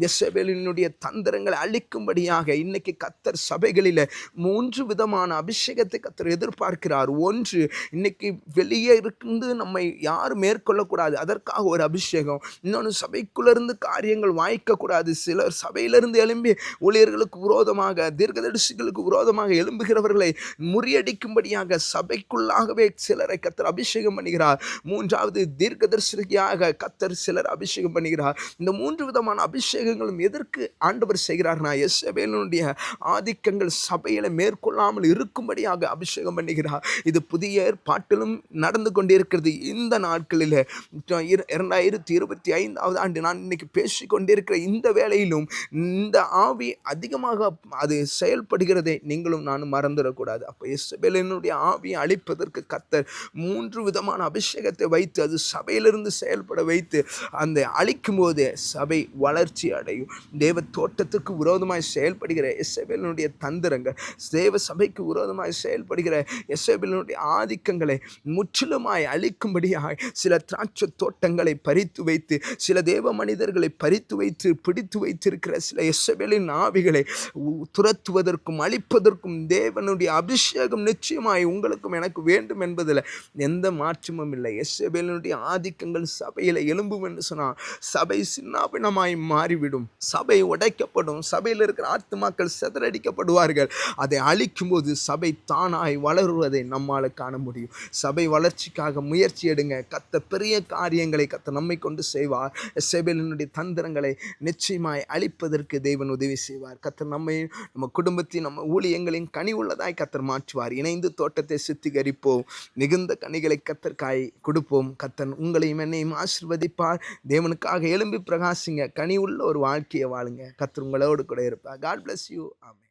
எசபேலினுடைய தந்திரங்களை அழிக்கும்படியாக இன்னைக்கு கத்தர் சபைகளில் மூன்று விதமான அபிஷேகத்தை கத்தர் எதிர்பார்க்கிறார். ஒன்று இன்னைக்கு வெளியே இருந்து நம்மை யாரும் மேற்கொள்ளக்கூடாது. அதற்காக ஒரு அபிஷேகம். இன்னொன்று சபைக்குள்ளேருந்து காரியங்கள் வாய்க்கக்கூடாது. சிலர் சபையிலிருந்து எழும்பி ஊழியர்களுக்கு விரோதமாக தீர்க்கதரிசிகளுக்கு விரோதமாக எழும்புகிறவர்களை முறியடிக்கும்படியாக சபைக்குள்ளாகவே சிலரை கத்தர் அபிஷேகம் பண்ணுகிறார். மூன்றாவது தீர்க்கதரிசியாக கத்தர் சிலர் அபிஷேகம் பண்ணுகிறார். இந்த மூன்று விதமான அபிஷேகம் அபிஷேகங்களும் எதற்கு ஆண்டவர் செய்கிறார்னா எஸ்எபேலுடைய ஆதிக்கங்கள் சபையில் மேற்கொள்ளாமல் இருக்கும்படியாக அபிஷேகம் பண்ணுகிறார். இது புதிய ஏற்பாட்டிலும் நடந்து கொண்டிருக்கிறது. இந்த நாட்களில் இரண்டாயிரத்தி இருபத்தி ஐந்தாவது ஆண்டு நான் இன்னைக்கு பேசி கொண்டிருக்கிற இந்த வேளையிலும் இந்த ஆவி அதிகமாக அது செயல்படுகிறதை நீங்களும் நானும் மறந்துடக்கூடாது. அப்போ எஸ்எபேலினுடைய ஆவியை அழிப்பதற்கு கத்தர் மூன்று விதமான அபிஷேகத்தை வைத்து அது சபையிலிருந்து செயல்பட வைத்து அந்த அழிக்கும் போது சபை வளர்ச்சி அடையும். தேவ தோட்டத்துக்கு விரோதமாய் செயல்படுகிற எஸ்எபேலினுடைய தந்திரங்கள் தேவ சபைக்கு விரோதமாய் செயல்படுகிற எஸ்எபேலினுடைய ஆதிக்கங்களை முற்றிலுமாய் அழிக்கும்படியாய் சில திராட்சை தோட்டங்களை பறித்து வைத்து சில தேவ மனிதர்களை பறித்து வைத்து பிடித்து வைத்திருக்கிற சில எஸ்எபேலின் ஆவிகளை உ- துரத்துவதற்கும் அழிப்பதற்கும் தேவனுடைய அபிஷேகம் நிச்சயமாய் உங்களுக்கும் எனக்கு வேண்டும் என்பதில் எந்த மாற்றமும் இல்லை. எஸ்எபேலினுடைய ஆதிக்கங்கள் சபையில் எழும்பும் என்று சொன்னால் சபை சின்னாபினமாய் மாறி போய்விடும் சபை உடைக்கப்படும். சபையில் இருக்கிற ஆத்துமாக்கள் சிதறடிக்கப்படுவார்கள். அதை அழிக்கும்போது சபை தானாய் வளருவதை நம்மால் காண முடியும். சபை வளர்ச்சிக்காக முயற்சி எடுங்க. கத்த பெரிய காரியங்களை கத்த நம்மை கொண்டு செய்வார். எஸ்எபேலினுடைய தந்திரங்களை நிச்சயமாய் அழிப்பதற்கு தேவன் உதவி செய்வார். கத்தர் நம்மை நம்ம குடும்பத்தையும் நம்ம ஊழியங்களையும் கனி உள்ளதாய் கத்தர் மாற்றுவார். இணைந்து தோட்டத்தை சுத்திகரிப்போம். மிகுந்த கனிகளை கத்தர்காய் கொடுப்போம். கத்தன் உங்களையும் என்னையும் ஆசிர்வதிப்பார். தேவனுக்காக எலும்பி பிரகாசிங்க. கனி உள்ள ஒரு வாழ்க்கையை வாழுங்க. கத்தர் உங்களோடு கூட இருப்பா காட் பிளஸ் யூ ஆமே